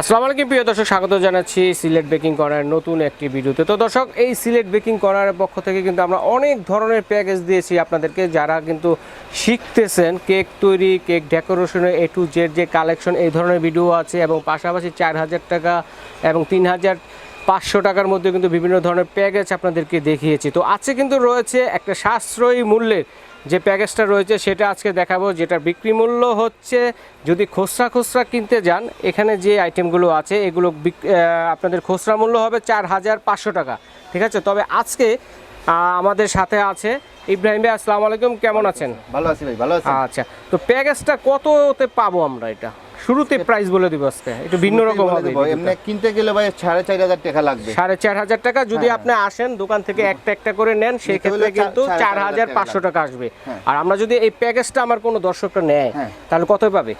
আসসালামু আলাইকুম, প্রিয় দর্শক, স্বাগত জানাচ্ছি সিলেট বেকিং করার নতুন একটি ভিডিওতে। তো দর্শক, এই সিলেট বেকিং করার পক্ষ থেকে কিন্তু আমরা অনেক ধরনের প্যাকেজ দিয়েছি আপনাদেরকে, যারা কিন্তু শিখতেছেন কেক তৈরি, কেক ডেকোরেশনের এ টু জেড যে কালেকশন, এই ধরনের ভিডিও আছে এবং পাশাপাশি চার হাজার টাকা এবং তিন হাজার পাঁচশো টাকার মধ্যে কিন্তু বিভিন্ন ধরনের প্যাকেজ আপনাদেরকে দেখিয়েছি। তো আজকে কিন্তু রয়েছে একটা সাশ্রয়ী মূল্যের যে প্যাকেজটা রয়েছে সেটা আজকে দেখাবো যেটা বিক্রি মূল্য হচ্ছে যদি খুচরা খুচরা কিনতে যান এখানে যে আইটেমগুলো আছে এগুলো আপনাদের খুচরা মূল্য হবে চার হাজার পাঁচশো টাকা ঠিক আছে? তবে আজকে আমাদের সাথে আছে ইব্রাহিম ভাই আসসালামু আলাইকুম কেমন আছেন? ভালো আছি ভাই ভালো আছি আচ্ছা তো প্যাকেজটা কততে পাবো আমরা এটা? শুরুতে প্রাইস বলে দিব আজকে। একটু ভিন্ন রকম হবে এমনি কিনতে গেলে ভাই সাড়ে চার হাজার টাকা লাগবে। সাড়ে চার হাজার টাকা যদি হ্যাঁ। আপনি আসেন দোকান থেকে একটা একটা করে নেন সেই ক্ষেত্রে কিন্তু সাড়ে চার চার হাজার হাজার পাঁচশো টাকা টাকা আসবে। হ্যাঁ। আর আমরা যদি এই প্যাকেজটা আমার কোনো দর্শকরা নেয় হ্যাঁ। তাহলে কত পাবে?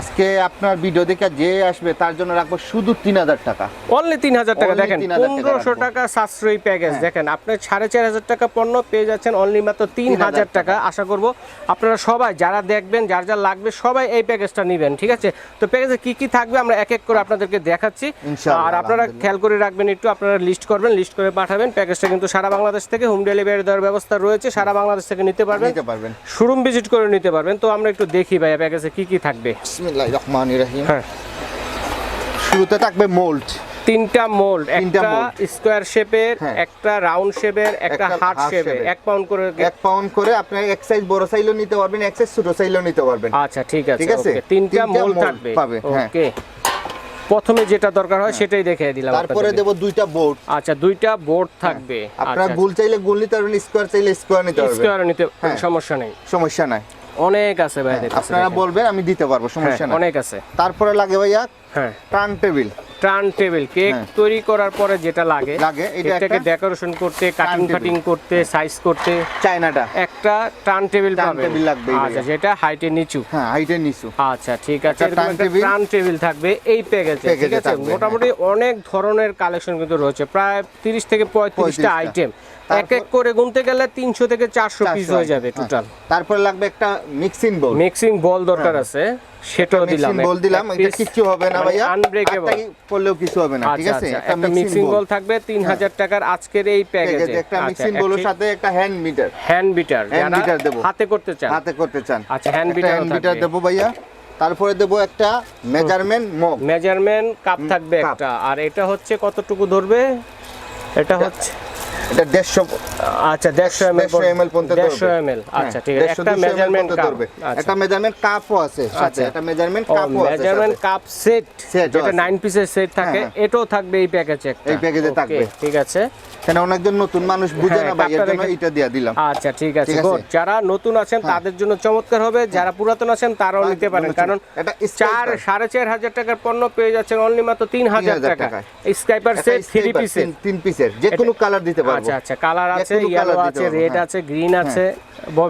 আজকে আপনার ভিডিও দেখে যে আসবে তার জন্য রাখব শুধু তিন হাজার টাকা। অনলি তিন হাজার টাকা দেখেন 3,000 টাকা পনেরোশো টাকা সাশ্রয়ী প্যাকেজ। দেখেন আপনি সাড়ে চার হাজার টাকা পণ্য পেয়ে যাচ্ছেন অনলি মাত্র তিন হাজার টাকা। আশা করব আপনারা সবাই যারা দেখবেন যার যা লাগবে সবাই এই প্যাকেজটা নেবেন ঠিক আছে? তো প্যাকেজে কি কি থাকবে আমরা এক এক করে আপনাদেরকে দেখাচ্ছি। আর আপনারা খেয়াল করে রাখবেন একটু আপনারা লিস্ট করবেন লিস্ট করে পাঠাবেন। প্যাকেজটা কিন্তু সারা বাংলাদেশ থেকে হোম ডেলিভারি দেওয়ার ব্যবস্থা রয়েছে সারা বাংলাদেশ থেকে নিতে পারবেন। নিতে পারবেন। শোরুম ভিজিট করে নিতে পারবেন। তো আমরা একটু দেখি ভাইয়া প্যাকেজে কি কি থাকবে। রহিম। হ্যাঁ। শুরুতে থাকবে মোল্ড তিনটা মোল্ড একটা। স্কোয়ার শেপের হ্যাঁ। একটা রাউন্ড শেপের একটা হার্ট শেপের। এক পাউন্ড করে এক পাউন্ড করে আপনি এক সাইজ বড় সাইজও নিতে পারবেন এক সাইজ ছোট সাইজও নিতে পারবেন। আচ্ছা ঠিক আছে ঠিক আছে? তিনটা মোল্ড থাকবে। পাবে, হ্যাঁ। ওকে প্রথমে যেটা দরকার হয় সেটাই দেখিয়ে দিলাম তারপরে। দেব দুইটা বোর্ড আচ্ছা দুইটা বোর্ড থাকবে। আপনার গুল চাইলে গুল নিতে পারবেন স্কোয়ার চাইলে স্কোয়ার নিতে পারবেন। স্কোয়ার নিতে। সমস্যা নেই। সমস্যা নাই। অনেক আছে ভাই আপনারা বলবেন আমি দিতে পারব হ্যাঁ, সমস্যা নাই। অনেক আছে। তারপরে লাগে ভাইয়া হ্যাঁ। Turntable. Turntable cake হ্যাঁ। তৈরি করার পরে যেটা লাগে লাগে, এটাকে ডেকোরেশন করতে কাটিং। ফাটিং করতে সাইজ করতে চায়নাটা। একটা টার্ন টেবিল পাবে table লাগবেই আচ্ছা যেটা হাইটে নিচু। হ্যাঁ হাইটের নিচু। আচ্ছা ঠিক আছে। Turntable. থাকবে এই প্যাকেজে ঠিক আছে? হ্যাঁ। মোটামুটি অনেক ধরনের কালেকশন কিন্তু রয়েছে প্রায় তিরিশ থেকে পঁয়ত্রিশটা 35টা। আইটেম এক এক করে গুনতে গেলে তিনশো থেকে চারশো পিস হয়ে যাবে হ্যাঁ। টোটাল তারপরে লাগবে একটা মিক্সিং বোল মিক্সিং বল দরকার আছে। সেটাও দিলাম। মিক্সিং বোল দিলাম। এটা কিচ্ছু হবে না ভাইয়া। আনব্রেকেবল পড়লেও কিছু হবে না ঠিক আচ্ছা আছে? আচ্ছা। একটা মিক্সিং বল থাকবে তিন হাজার টাকার আজকের এই প্যাকেজে একটা মিক্সিং বোলের সাথে একটা hand beater hand Hand beater দেবো। হাতে করতে চান। হাতে করতে চান। আচ্ছা, beater থাকবে। দেবো ভাইয়া। তারপরে দেবো একটা মেজারমেন্ট মগ মেজারমেন্ট কাপ থাকবে একটা। আর এটা হচ্ছে কতটুকু ধরবে? এটা হচ্ছে এটা দেড়শো আচ্ছা পর্যন্ত। এল আচ্ছা ঠিক আছে। একটা মেজারমেন্ট কাপ একটা মেজারমেন্ট কাপও আছে আচ্ছা। একটা মেজারমেন্ট কাপও আছে মেজারমেন্ট কাপ সেট যেটা পিসের সেট থাকে হ্যাঁ, এটাও থাকবে এই প্যাকেজে একটা। এই package-এ থাকবে। ঠিক আছে। কেন অনেকজন নতুন মানুষ বুঝে হ্যাঁ, না ভাই এর জন্য এটা দিয়ে দিলাম। আচ্ছা ঠিক আছে? হ্যাঁ। গুড যারা নতুন আছেন তাদের জন্য চমৎকার হবে। যারা পুরাতন আছেন তারাও নিতে পারেন। কারণ এটা চার। সাড়ে চার হাজার টাকার পণ্য পেয়ে যাচ্ছেন অনলি মাত্র তিন হাজার 3,000 টাকা স্কাইপার সেট থ্রি পিসের তিন- পিসের যে কোনো কালার দিতে পারব। আচ্ছা আচ্ছা কালার আছে ইয়েলো আছে রেড হ্যাঁ। আছে গ্রিন আছে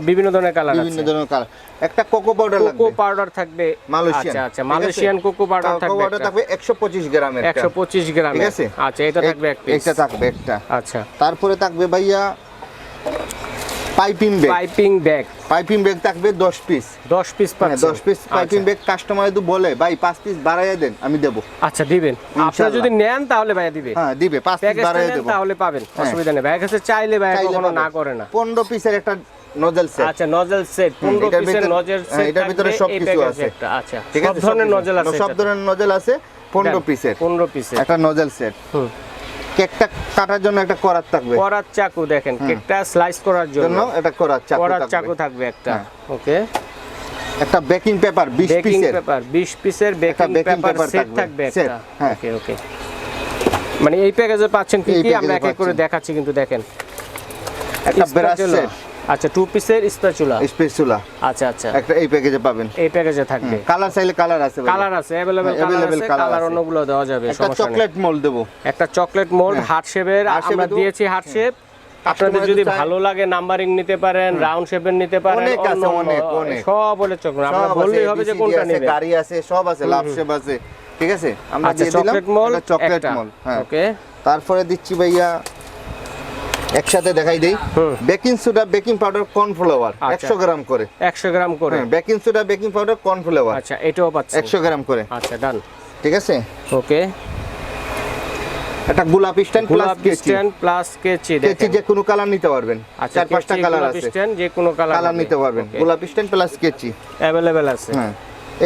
বিভিন্ন ধরনের কালার বিভিন্ন ধরনের কালার একটা কোকো পাউডার কোকো পাউডার থাকবে। মালয়েশিয়ান আচ্ছা আচ্ছা Malaysian cocoa powder cocoa powder থাকবে 125 গ্রামের একশো পঁচিশ গ্রাম ঠিক আছে? আচ্ছা এটা থাকবে এক পিস এটা থাকবে একটা। আচ্ছা। তারপরে থাকবে ভাইয়া piping bag. Piping bag. Piping bag থাকবে 10 পিস। দশ পিস হ্যাঁ পাচ্ছেন। 10 পিস পাইপিং ব্যাগ কাস্টমার যদি বলে ভাই 5 পিস বাড়াইয়া দেন আমি দেব। আচ্ছা দিবেন। ইনশাআল্লাহ। যদি নেন তাহলে ভাইয়া দিবে। হ্যাঁ দিবে 5 পিস বাড়াইয়া দেব। তাহলে পাবেন হ্যাঁ। অসুবিধা নেই। ভাইয়ের কাছে চাইলে ভাই কখনো না করে না। 15 পিসের একটা নজল সেট আচ্ছা নজল সেট 15 পিসের ভিতরে- নজল হ্যাঁ, সেট এটার ভিতরে সব কিছু আছে। আচ্ছা সব ধরনের নজল আছে সব ধরনের নজল আছে 15 পিসের। 15 পিসের। একটা নজল সেট হুম। কেকটা কাটার জন্য একটা করাত থাকবে। করার চাকু দেখেন কেকটা স্লাইস করার জন্য। এটা করাত চাকু করার চাকু থাকবে একটা। হ্যাঁ। ওকে। একটা বেকিং পেপার 20 বেকিং পিসের পেপার 20 পিসের বেকিং পেপার সেট থাকবে, থাকবে একটা। হ্যাঁ। ওকে ওকে। মানে এই প্যাকেজে পাচ্ছেন কি কি? আমরা এক এক করে দেখাচ্ছি কিন্তু দেখেন। একটা ব্রাশ সেট আচ্ছা টু পিসের স্প্যাচুলা স্পেসুলা আচ্ছা আচ্ছা। একটা এই প্যাকেজে পাবেন। এই প্যাকেজে থাকবে। কালার চাইলে কালার আছে কালার আছে হ্যাঁ, কালার আছে কালার অন্যগুলো দেওয়া যাবে একটা চকলেট মোল্ড দেবো। একটা চকলেট মোল্ড হার্ট শেপের আমরা দিয়েছি হার্ট শেপ আপনাদের যদি ভালো লাগে নাম্বারিং নিতে পারেন রাউন্ড শেপের নিতে পারেন অনেক আছে, অনেক, অনেক। সব বলে চকলেট আমরা বললেই হবে যে কোনটা নেবেন। গাড়ি আছে সব আছে লাভ শেপ আছে। ঠিক আছে? আমরা আচ্ছা দিয়ে দিলাম চকলেট মোল্ড চকলেট মোল্ড হ্যাঁ। ওকে তারপরে দিচ্ছি ভাইয়া একসাথে দেখাই দেই। Baking soda baking powder cornflour আচ্ছা। একশো গ্রাম করে। 100 গ্রাম করে। হ্যাঁ baking soda baking powder cornflour. আচ্ছা এটাও পাচ্ছি। একশো গ্রাম করে। আচ্ছা ডান। ঠিক আছে? ওকে। একটা গোলাপি স্ট্যান্ড প্লাস স্ট্যান্ড প্লাস কেচি কেচি যে কোনো কালার নিতে পারবেন। আচ্ছা চার পাঁচটা কালার আছে। স্ট্যান্ড যে কোনো কালার কালার নিতে পারবেন। গোলাপি স্ট্যান্ড প্লাস কেচি। অ্যাভেলেবেল আছে। হ্যাঁ।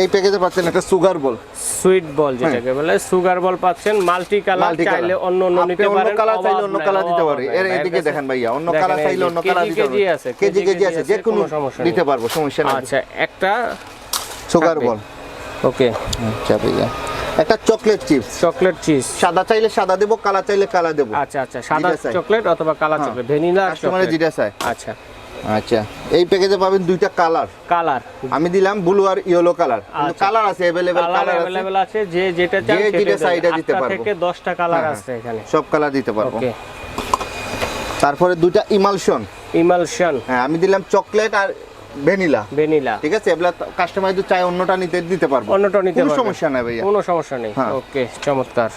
এই প্যাকেজে পাচ্ছেন একটা সুগার বল। সুইট বল যেটাকে বলে সুগার বল পাচ্ছেন মাল্টি কালার চাইলে অন্য অন্য নিতে অন্য কালার চাইলে অন্য কালার দিতে পারে। এর এদিকে দেখেন ভাইয়া অন্য কালার চাইলে অন্য কালার কেজি দিতে কেজি পারবে আছে, কেজি কেজি কেজি আছে যে কোনো। দিতে পারব সমস্যা নেই। আচ্ছা একটা সুগার বল। ওকে। আচ্ছা ভাইয়া। একটা চকলেট চিপস। চকলেট চিজ সাদা চাইলে সাদা দেবো কালা চাইলে কালা দেবো। আচ্ছা আচ্ছা সাদা চকলেট অথবা কালা হ্যাঁ। চকলেট ভ্যানিলা কাস্টমারের যেটা চায় আচ্ছা। আচ্ছা এই প্যাকেজে পাবেন দুইটা কালার কালার আমি দিলাম ব্লু আর ইয়েলো কালার আচ্ছা। কালার আছে अवेलेबल কালার কালার আছে अवेलेबल আছে যে যেটা চান যে সেটা যেটা দেবেন। চাহিদা দিতে আটটা পারবো। থেকে 10টা কালার হ্যাঁ, আছে এখানে সব কালার দিতে পারবো ওকে তারপরে দুইটা ইমালশন ইমালশন হ্যাঁ আমি দিলাম চকলেট আর ভ্যানিলা ভ্যানিলা ঠিক আছে এগুলা কাস্টমার যদি চায় অন্যটা নিতে দিতে পারবো অন্যটা নিতে কোনো পারবেন। সমস্যা নাই ভাইয়া কোনো সমস্যা নেই হ্যাঁ। ওকে চমৎকার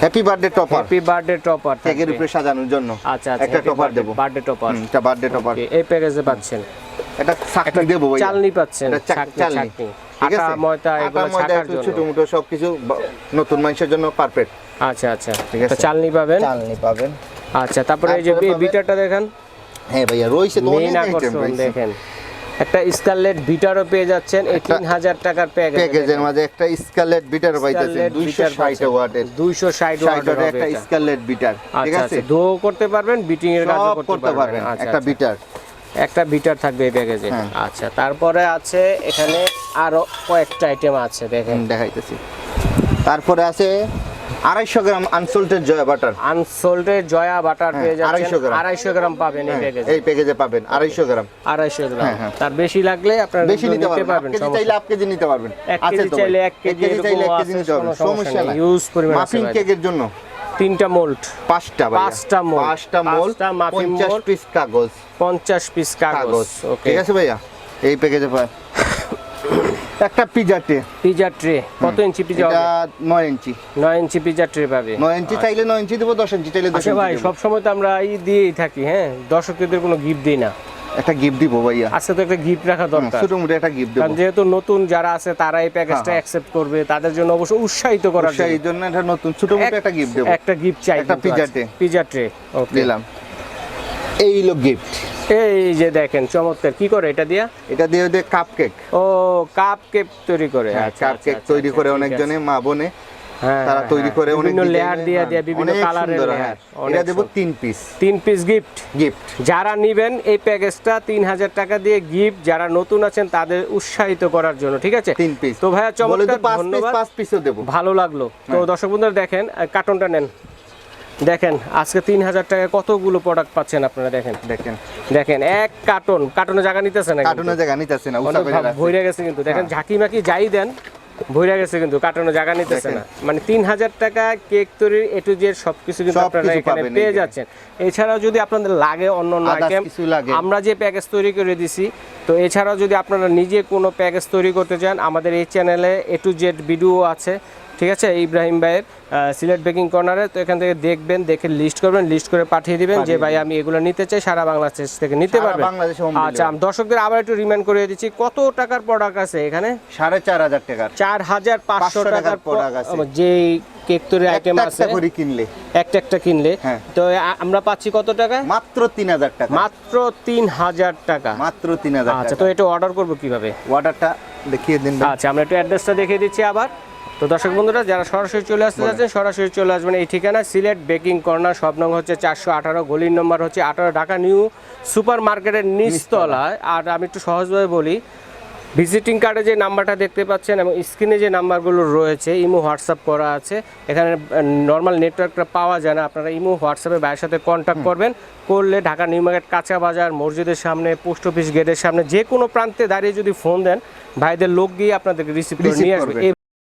Happy birthday topper happy birthday topper কেকের উপরে সাজানোর জন্য। আচ্ছা আচ্ছা একটা টপার দেবো। বার্থডে টপার একটা বার্থডে টপার এই প্যাকেজে পাচ্ছেন। একটা চাকনি দেবো ভাইয়া। চালনি পাচ্ছেন এটা চাকনি চালনি। ঠিক আটা আছে ময়দা আটা এগুলো ছাকার জন্য। ছোট মোটো সবকিছু নতুন মানুষের জন্য পারফেক্ট আচ্ছা আচ্ছা। ঠিক আছে। চালনি পাবেন? চালনি পাবেন। আচ্ছা তারপরে এই যে বিটারটা দেখেন। হ্যাঁ ভাইয়া রয়েছে তো অনেক দেখেন। একটা স্কারলেট বিটারও পেয়ে যাচ্ছেন হাজার টাকার প্যাকেজ প্যাকেজের মাঝে একটা স্কারলেট বিটার পাইতেছেন 260 ওয়াটের। দুইশো ষাট 60 ওয়াটের একটা স্কারলেট বিটার ঠিক আচ্ছা আছে? আচ্ছা দো করতে পারবেন বিটিং এর সব করতে পারবেন। আচ্ছা, একটা। বিটার একটা বিটার থাকবে এই প্যাকেজে। আচ্ছা তারপরে আছে এখানে আরও কয়েকটা আইটেম আছে দেখেন। দেখাইতেছি। তারপরে আছে আড়াইশো গ্রাম আনসল্টেড জয়া বাটার আনসোল্ডের জয়া বাটার পেয়ে যাচ্ছেন 250 গ্রাম। আড়াইশো গ্রাম পাবেন এই প্যাকেজে এই প্যাকেজে পাবেন আড়াইশো গ্রাম। আড়াইশো গ্রাম। হ্যাঁ, হ্যাঁ। তার বেশি লাগলে আপনারা বেশি নিতে পারবেন কেজি চাইলে এক কেজি নিতে পারবেন। তো চাইলে। এক কেজি চাইলে এক কেজি নিতে পারবেন সমস্যা নাই। Huge পরিমাণ মাফিন কেকের জন্য? তিনটা মোল্ড পাঁচটা পাঁচটা মোল। পাঁচটা মোল পাঁচটা muffin পঞ্চাশ পিস কাগজ। পঞ্চাশ পিস কাগজ কাগজ। ওকে ঠিক আছে ভাইয়া? এই প্যাকেজে পায়। একটা পিজা ট্রে পিজা ট্রে কত ইঞ্চি পিজা এটা হবে? নয় ইঞ্চি নয় ইঞ্চি পিজা ট্রে পাবে। নয় ইঞ্চি চাইলে নয় ইঞ্চি দেবো দশ ইঞ্চি চাইলে দশ আচ্ছা ভাই সব সময় তো আমরা এই দিয়েই থাকি হ্যাঁ? দর্শকদের কোনো গিফট দেই না। একটা গিফট দিব ভাইয়া। আজকে তো একটা গিফট রাখা দরকার। ছোট মোটো একটা গিফট দেব। কারণ যেহেতু নতুন যারা আছে তারা এই প্যাকেজটা। অ্যাকসেপ্ট করবে তাদের জন্য অবশ্যই উৎসাহিত করার জন্য। সেই জন্য একটা নতুন ছোট মোটো একটা গিফট দেবো। একটা গিফট চাই একটা pizza tray। Pizza tray okay দিলাম। এই হলো গিফট এই যে দেখেন চমৎকার। কি করে এটা দিয়া? এটা দিয়ে দিয়ে কাপ কেক ও কাপ কেক তৈরি করে। আচ্ছা, কাপ আচ্ছা, কেক আচ্ছা, তৈরি আচ্ছা, করে অনেকজনে মা বোনে। হ্যাঁ, তারা হ্যাঁ, তৈরি হ্যাঁ। করে অনেক লেয়ার দিয়ে হ্যাঁ, বিভিন্ন কালারের লেয়ার হ্যাঁ। এটা দেবো পিস পিস গিফট গিফট যারা নিবেন এই প্যাকেজটা তিন হাজার টাকা দিয়ে গিফট যারা নতুন আছেন তাদের উৎসাহিত করার জন্য ঠিক আছে? তিন পিস তো ভাইয়া চমৎকার পিস ধন্যবাদ। পাঁচ পিসও দেবো। ভালো লাগল। তো হ্যাঁ। দর্শক বন্ধুরা দেখেন কার্টনটা নেন। দেখেন আজকে তিন হাজার টাকা কতগুলো প্রোডাক্ট পাচ্ছেন আপনারা দেখেন? দেখেন। দেখেন এক কার্টন কার্টনে জায়গা নিতেছে না কার্টুনে জায়গা নিতেছে না ভইরা গেছে কিন্তু। দেখেন হ্যাঁ। ঝাঁকি মাকি যাই দেন ভইরা গেছে কিন্তু কার্টনে জায়গা নিতেছে না। মানে তিন হাজার টাকা কেক তৈরির এ টু জেড সবকিছু কিন্তু আপনারা এখানে পেয়ে যাচ্ছেন। এছাড়াও যদি আপনাদের লাগে অন্য অন্য আইটেম আমরা যে প্যাকেজ তৈরি করে দিছি তো এছাড়াও যদি আপনারা নিজে কোনো প্যাকেজ তৈরি করতে চান আমাদের এই চ্যানেলে এ টু জেড ভিডিও আছে। ঠিক আছে ইব্রাহিম ভাইয়ের সিলেট বেকিং কর্নারে। তো এখান থেকে দেখবেন দেখে লিস্ট করবেন লিস্ট করে পাঠিয়ে দিবেন যে ভাই আমি এগুলো নিতে চাই সারা বাংলাদেশ থেকে নিতে পারবেন। আচ্ছা আমি দর্শকদের আবার একটু রিমাইন্ড করে দিচ্ছি কত টাকার প্রোডাক্ট আছে এখানে? সাড়ে চার হাজার টাকার। চার হাজার পাঁচশো টাকার product আছে। যে কেক তৈরি আইটেম আছে করে কিনলে। একটা একটা কিনলে। হ্যাঁ। তো আমরা পাচ্ছি কত টাকা? মাত্র তিন হাজার টাকা। মাত্র তিন হাজার টাকা। মাত্র তিন হাজার আচ্ছা তো এটা অর্ডার করব কীভাবে? অর্ডারটা দেখিয়ে দিন আচ্ছা আমরা একটু অ্যাড্রেসটা দেখিয়ে দিচ্ছি আবার। তো দর্শক বন্ধুরা যারা সরাসরি চলে আসতে যাচ্ছেন সরাসরি চলে আসবেন এই ঠিকানা সিলেট বেকিং কর্নার সব নং হচ্ছে চারশো আঠারো গলির নম্বর হচ্ছে আঠারো ঢাকা নিউ সুপার মার্কেটের নিচতলায়। আর আমি একটু সহজভাবে বলি ভিজিটিং কার্ডে যে নাম্বারটা দেখতে পাচ্ছেন এবং স্ক্রিনে যে নাম্বারগুলো রয়েছে ইমো হোয়াটসঅ্যাপ করা আছে এখানে নর্মাল নেটওয়ার্কটা পাওয়া যায় না। আপনারা ইমো হোয়াটসঅ্যাপে ভাইয়ের সাথে কন্ট্যাক্ট করবেন করলে ঢাকা নিউ মার্কেট কাঁচা বাজার মসজিদের সামনে পোস্ট অফিস গেটের সামনে যে কোনো প্রান্তে দাঁড়িয়ে যদি ফোন দেন ভাইদের লোক গিয়ে আপনাদেরকে রিসিভ করে নিয়ে আসবে।